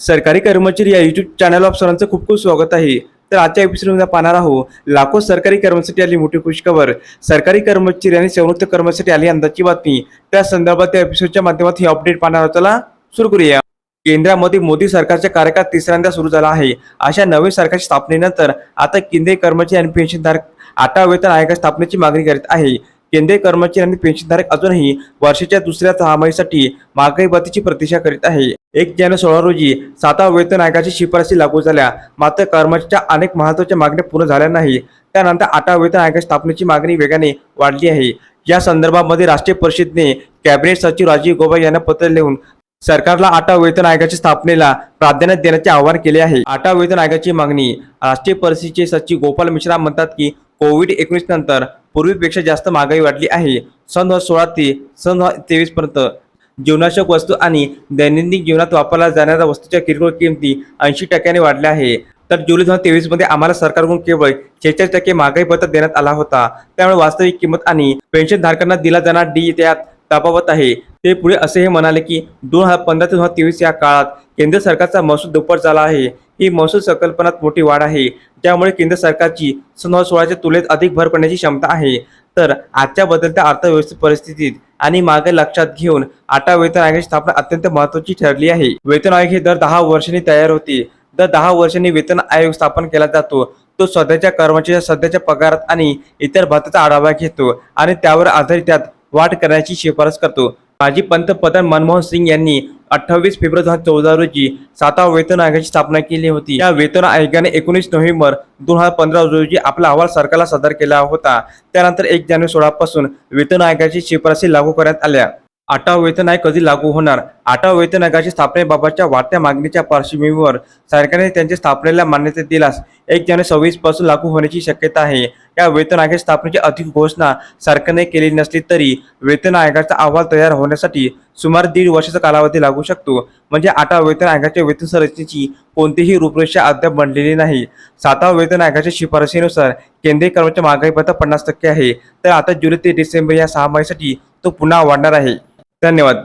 सरकारी कर्मचारी या युट्यूब चॅनल ऑफ सरांचं खूप खूप स्वागत आहे. तर आजच्या एपिसोडमध्ये पाहणार आहोत लाखो सरकारी कर्मचारी आली मोठी खुशखबर सरकारी कर्मचारी आणि संयुक्त कर्मचारी आली अंदाजची बातमी. त्या संदर्भात त्या एपिसोडच्या माध्यमात ही अपडेट पाहणार आहोत. चला सुरू करूया. केंद्रामध्ये मोदी सरकारच्या कार्यकाळ तिसऱ्यांदा सुरू झाला आहे. अशा नवीन सरकारच्या स्थापनेनंतर आता केंद्रीय कर्मचारी आणि पेन्शनधारक आता वेतन आयोगा स्थापनेची मागणी करीत आहे. केंद्रीय कर्मचारी आणि पेन्शनधारक अजूनही वर्षाच्या दुसऱ्या सहामाहीसाठी महागाई भत्तीची प्रतीक्षा करीत आहे. एक जानेवारी सोळा रोजी सातवा वेतन आयोगाची शिफारसी लागू झाल्या. मात्र कर्मचाऱ्यांच्या अनेक महत्त्वाच्या मागण्या पूर्ण झाल्या नाही. त्यानंतर आठवा वेतन आयोग स्थापनेची मागणी वेगाने वाढली आहे. या संदर्भामध्ये राष्ट्रीय परिषदेने कॅबिनेट सचिव राजीव गोबा यांना पत्र लिहून सरकारला आठवा वेतन आयोगाच्या स्थापनेला प्राधान्य देण्याचे आवाहन केले आहे. आठवा वेतन आयोगाची मागणी राष्ट्रीय परिषदेचे सचिव गोपाल मिश्रा म्हणतात की कोविड एकोणीस नंतर पूर्वीपेक्षा जास्त महागाई वाढली आहे. सन दोन हजार सोळा ते सन दोन हजार तेवीस पर्यंत जीवनावश्यक वस्तू आणि दैनंदिन जीवनात वापरल्या जाणाऱ्या वस्तूच्या किरकोळ किमती ऐंशी टक्क्याने वाढल्या आहे. तर जुलै दोन हजार तेवीसमध्ये आम्हाला सरकारकडून केवळ शेहेचाळीस टक्के महागाई भत्ता देण्यात आला होता. त्यामुळे वास्तविक किंमत आणि पेन्शन धारकांना दिला जाणार डी त्यात तफावत आहे. ते पुढे असेही म्हणाले की दोन हजार पंधरा ते दोन हजार तेवीस या काळात केंद्र सरकारचा महसूल दुप्पट झाला आहे. ही महसूल संकल्पनात मोठी वाढ आहे. त्यामुळे केंद्र सरकारची सन दोन सोळाच्या तुलनेत अधिक भर पडण्याची क्षमता आहे. तर आजच्या बदलत्या अर्थव्यवस्था परिस्थितीत आणि मागे लक्षात घेऊन आटा वेतन आयोगाची स्थापना अत्यंत महत्वाची ठरली आहे. वेतन आयोग हे दर दहा वर्षांनी तयार होते. दर दहा वर्षांनी वेतन आयोग स्थापन केला जातो. तो सध्याच्या कर्मचाऱ्या सध्याच्या पगारात आणि इतर भत्त्याचा आढावा घेतो आणि त्यावर आधारित त्यात वाढ करण्याची शिफारस करतो. माजी पंतप्रधान मनमोहन सिंग यांनी अठ्ठावीस फेब्रुवारी दोन हजार चौदा रोजी सातवा वेतन आयोगाची स्थापना केली होती. या वेतन आयोगाने एकोणीस नोव्हेंबर दोन हजार पंधरा रोजी आपला अहवाल सरकारला सादर केला होता. त्यानंतर एक जानेवारी सोळापासून वेतन आयोगाची शिफारसी लागू करण्यात आल्या. आटा वेतन आयोग कधी लागू होणार? आटा वेतन आयोगाच्या स्थापनेबाबतच्या वाढत्या मागणीच्या पार्श्वभूमीवर सरकारने त्यांच्या स्थापनेला मान्यता दिल्यास एक जानेवारी सव्वीसपासून लागू होण्याची शक्यता आहे. या वेतन आयोगाच्या स्थापनेची अधिक घोषणा सरकारने केली नसली तरी वेतन आयोगाचा अहवाल तयार होण्यासाठी सुमारे दीड वर्षाचा कालावधी लागू शकतो. म्हणजे आठवा वेतन आयोगाच्या वेतन संरचनेची कोणतीही रूपरेषा अद्याप बनलेली नाही. सातवा वेतन आयोगाच्या शिफारसीनुसार केंद्रीय कर्मचारी महागाई भत्ता पन्नास टक्के आहे. तर आता जुलै ते डिसेंबर या सहा महिन्यासाठी तो पुन्हा वाढणार आहे. धन्यवाद.